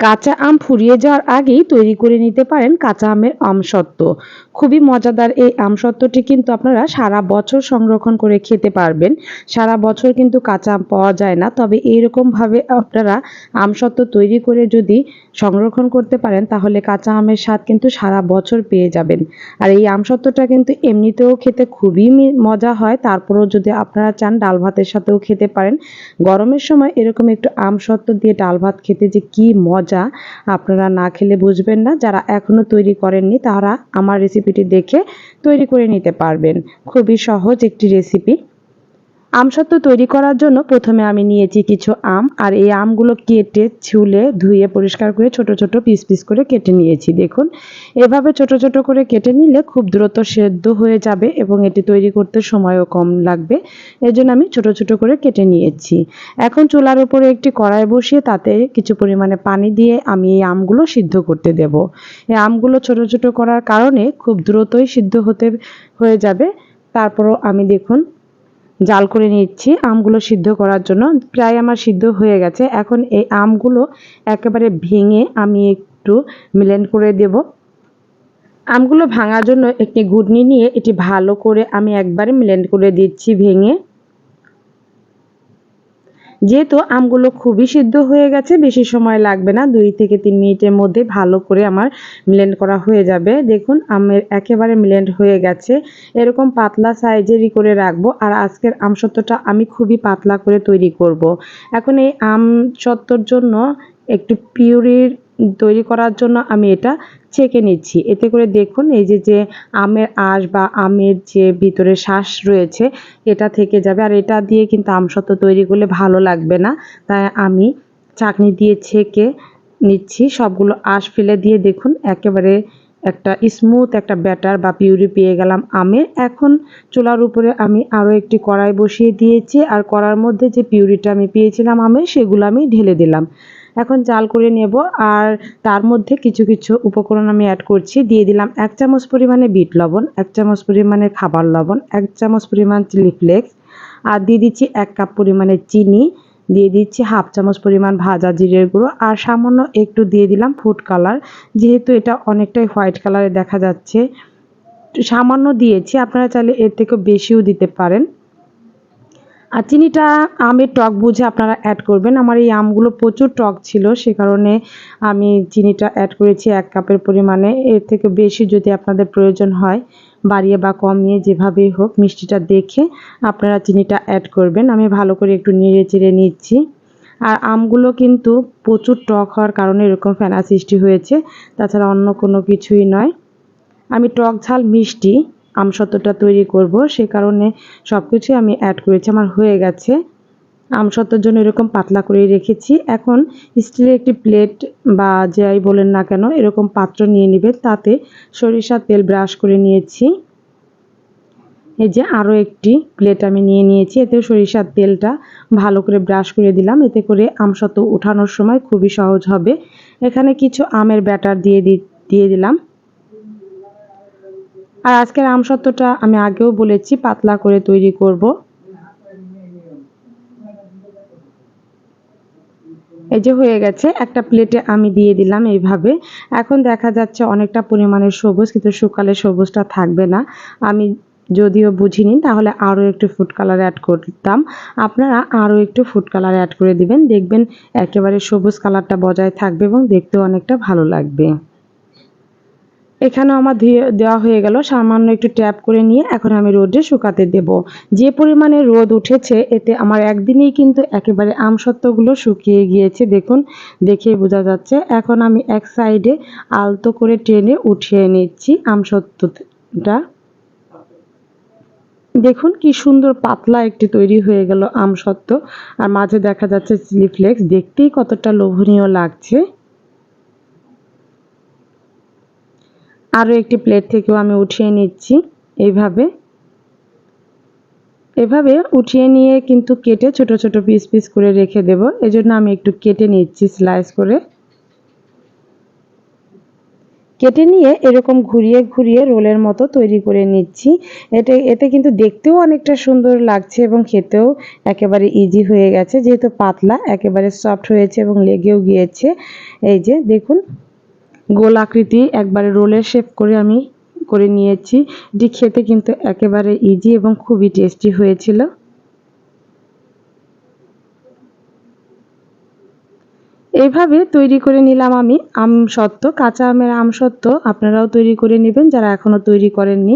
কাঁচা আম ফুরিয়ে যাওয়ার আগেই তৈরি করে নিতে পারেন কাঁচা আমের আমসত্ত্ব। খুবই মজাদার এই আমসত্ত্বটি কিন্তু আপনারা সারা বছর সংরক্ষণ করে খেতে পারবেন। সারা বছর কিন্তু কাঁচা আম পাওয়া যায় না। তবে এইরকমভাবে আপনারা আমসত্ত্ব তৈরি করে যদি সংরক্ষণ করতে পারেন, তাহলে কাঁচা আমের স্বাদ কিন্তু সারা বছর পেয়ে যাবেন। আর এই আমসত্ত্বটা কিন্তু এমনিতেও খেতে খুবই মজা হয়। তারপরেও যদি আপনারা চান ডাল ভাতের সাথেও খেতে পারেন। গরমের সময় এরকম একটু আমসত্ত্ব দিয়ে ডাল ভাত খেতে যে কি মজা! মজা আপনারা না খেলে বুঝবেন না। যারা এখনও তৈরি করেননি, তারা আমার রেসিপিটি দেখে তৈরি করে নিতে পারবেন। খুবই সহজ একটি রেসিপি আমসত্ত্ব তৈরি করার জন্য প্রথমে আমি নিয়েছি কিছু আম, আর এই আমগুলো কেটে ছুলে ধুয়ে পরিষ্কার করে ছোট ছোট পিস পিস করে কেটে নিয়েছি, দেখুন। এভাবে ছোট ছোট করে কেটে নিলে খুব দ্রুত সেদ্ধ হয়ে যাবে এবং এটি তৈরি করতে সময়ও কম লাগবে। এর জন্য আমি ছোট ছোট করে কেটে নিয়েছি। এখন চুলার উপরে একটি কড়াই বসিয়ে তাতে কিছু পরিমাণে পানি দিয়ে আমি এই আমগুলো সিদ্ধ করতে দেব। এই আমগুলো ছোট ছোট করার কারণে খুব দ্রুতই সিদ্ধ হতে, হয়ে যাবে। তারপরও আমি দেখুন জাল করে নিচ্ছি, আমগুলো সিদ্ধ করার জন্য। প্রায় আমার সিদ্ধ হয়ে গেছে। এখন এই আমগুলো একেবারে ভেঙে আমি একটু মিলেন করে দেব। আমগুলো ভাঙার জন্য একটি ঘুটনি নিয়ে এটি ভালো করে আমি একবারে মিলেন করে দিচ্ছি ভেঙে। যেহেতু আমগুলো খুবই সিদ্ধ হয়ে গেছে, বেশি সময় লাগবে না, দুই থেকে তিন মিনিটের মধ্যে ভালো করে আমার মিলেন্ড করা হয়ে যাবে দেখুন, আমের একেবারে মিলেন্ড হয়ে গেছে এরকম পাতলা সাইজেরই করে রাখব, আর আজকের আম সত্যটা আমি খুবই পাতলা করে তৈরি করব। এখন এই আম সত্যর জন্য একটু পিউরির তৈরি করার জন্য আমি এটা ছেঁকে নিচ্ছি। এতে করে দেখুন এই যে যে আমের আঁশ বা আমের যে ভিতরে শ্বাস রয়েছে, এটা থেকে যাবে। আর এটা দিয়ে কিন্তু আমসত্ত্ব তৈরি করলে ভালো লাগবে না। তাই আমি চাকনি দিয়ে ছেঁকে নিচ্ছি। সবগুলো আঁশ ফেলে দিয়ে দেখুন, একেবারে একটা স্মুথ একটা ব্যাটার বা পিউরি পেয়ে গেলাম আমের। এখন চুলার উপরে আমি আরও একটি কড়াই বসিয়ে দিয়েছি। আর কড়ার মধ্যে যে পিউরিটা আমি পেয়েছিলাম আমের, সেগুলো আমি ঢেলে দিলাম। এখন জাল করে নেব আর তার মধ্যে কিছু কিছু উপকরণ আমি অ্যাড করছি। দিয়ে দিলাম এক চামচ পরিমাণে বিট লবণ, এক চামচ পরিমাণে খাবার লবণ, এক চামচ পরিমাণ চিলি ফ্লেক্স আর দিয়ে দিচ্ছি এক কাপ পরিমাণে চিনি। দিয়ে দিচ্ছি হাফ চামচ পরিমাণ ভাজা জিরের গুঁড়ো আর সামান্য একটু দিয়ে দিলাম ফুড কালার যেহেতু এটা অনেকটাই হোয়াইট কালারে দেখা যাচ্ছে, সামান্য দিয়েছি। আপনারা চাইলে এর থেকেও বেশিও দিতে পারেন। আর চিনিটা আমের টক বুঝে আপনারা অ্যাড করবেন। আমার এই আমগুলো প্রচুর টক ছিল, সে কারণে আমি চিনিটা অ্যাড করেছি এক কাপের পরিমাণে। এর থেকে বেশি যদি আপনাদের প্রয়োজন হয়, বাড়িয়ে বা কমিয়ে যেভাবেই হোক মিষ্টিটা দেখে আপনারা চিনিটা অ্যাড করবেন। আমি ভালো করে একটু নেড়ে চেড়ে নিচ্ছি। আর আমগুলো কিন্তু প্রচুর টক হওয়ার কারণে এরকম ফেনা সৃষ্টি হয়েছে, তাছাড়া অন্য কোনো কিছুই নয়। আমি টক ঝাল মিষ্টি আমসত্ত্বটা তৈরি করব, সে কারণে সব কিছুই আমি অ্যাড করেছি, আমার হয়ে গেছে। আমসত্ত্বর জন্য এরকম পাতলা করে রেখেছি। এখন স্টিলের একটি প্লেট বা যাই বলেন না কেন, এরকম পাত্র নিয়ে নেবে তাতে সরিষার তেল ব্রাশ করে নিয়েছি। এই যে আরও একটি প্লেট আমি নিয়ে নিয়েছি, এতে সরিষার তেলটা ভালো করে ব্রাশ করে দিলাম, এতে করে আমসত্ত্ব উঠানোর সময় খুবই সহজ হবে। এখানে কিছু আমের ব্যাটার দিয়ে দিয়ে দিলাম। আর আজকের আমসত্ত্বটা আমি আগেও বলেছি, পাতলা করে তৈরি করব। এই যে হয়ে গেছে, একটা প্লেটে আমি দিয়ে দিলাম এইভাবে। এখন দেখা যাচ্ছে অনেকটা পরিমাণের সবুজ, কিন্তু শুকালে সবুজটা থাকবে না। আমি যদিও বুঝিনি, তাহলে আরও একটু ফুড কালার অ্যাড করতাম। আপনারা আরও একটু ফুড কালার অ্যাড করে দিবেন, দেখবেন একেবারে সবুজ কালারটা বজায় থাকবে এবং দেখতেও অনেকটা ভালো লাগবে। এখানেও আমার দেওয়া হয়ে গেল। সামান্য একটু ট্যাপ করে নিয়ে এখন আমি রোদে শুকাতে দেব। যে পরিমাণে রোদ উঠেছে, এতে আমার একদিনেই কিন্তু একেবারে আমসত্ত্বগুলো শুকিয়ে গিয়েছে। দেখুন, দেখেই বোঝা যাচ্ছে। এখন আমি এক সাইডে আলতো করে টেনে উঠিয়ে নিচ্ছি আমসত্ত্বটা। দেখুন, কি সুন্দর পাতলা একটি তৈরি হয়ে গেল আমসত্ত্ব। আর মাঝে দেখা যাচ্ছে চিলি ফ্লেক্স দেখতেই কতটা লোভনীয় লাগছে। আরও একটি প্লেট থেকেও আমি উঠিয়ে নিচ্ছি এইভাবে। এভাবে উঠিয়ে নিয়ে কিন্তু কেটে ছোট ছোট পিস পিস করে রেখে দেব। এজন্য আমি একটু কেটে নিচ্ছি স্লাইস করে। কেটে নিয়ে এরকম ঘুরিয়ে ঘুরিয়ে রোলের মতো তৈরি করে নিচ্ছি। এতে এতে কিন্তু দেখতেও অনেকটা সুন্দর লাগছে এবং খেতেও একেবারে ইজি হয়ে গেছে। যেহেতু পাতলা, একেবারে সফট হয়েছে এবং লেগেও গিয়েছে। এই যে দেখুন গোল আকৃতি একবারে রোলের শেপ করে আমি করে নিয়েছি। এটি খেতে কিন্তু একেবারে ইজি এবং খুবই টেস্টি হয়েছিল। এইভাবে তৈরি করে নিলাম আমি আম সত্ত্ব, কাঁচা আমের আম সত্ত্ব আপনারাও তৈরি করে নেবেন, যারা এখনও তৈরি করেননি।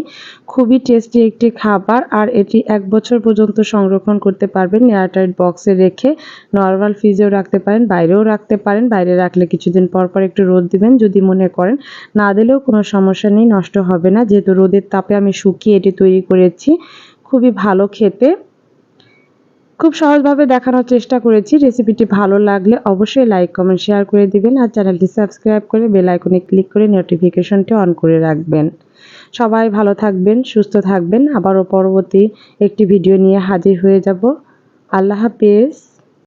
খুবই টেস্টি একটি খাবার আর এটি এক বছর পর্যন্ত সংরক্ষণ করতে পারবেন এয়ারটাইট বক্সে রেখে নর্মাল ফ্রিজেও রাখতে পারেন, বাইরেও রাখতে পারেন, বাইরে রাখলে কিছুদিন পর পর একটু রোদ দিবেন যদি মনে করেন। না দিলেও কোনো সমস্যা নেই, নষ্ট হবে না, যেহেতু রোদের তাপে আমি শুকিয়ে এটি তৈরি করেছি, খুবই ভালো খেতে। খুব সহজভাবে দেখানোর চেষ্টা করেছি। রেসিপিটি ভালো লাগলে অবশ্যই লাইক, কমেন্ট, শেয়ার করে দিবেন আর চ্যানেলটি সাবস্ক্রাইব করে বেল আইকনে ক্লিক করে নোটিফিকেশনটি অন করে রাখবেন। সবাই ভালো থাকবেন, সুস্থ থাকবেন। আবারও পরবর্তী একটি ভিডিও নিয়ে হাজির হয়ে যাব। আল্লাহ হাফিজ।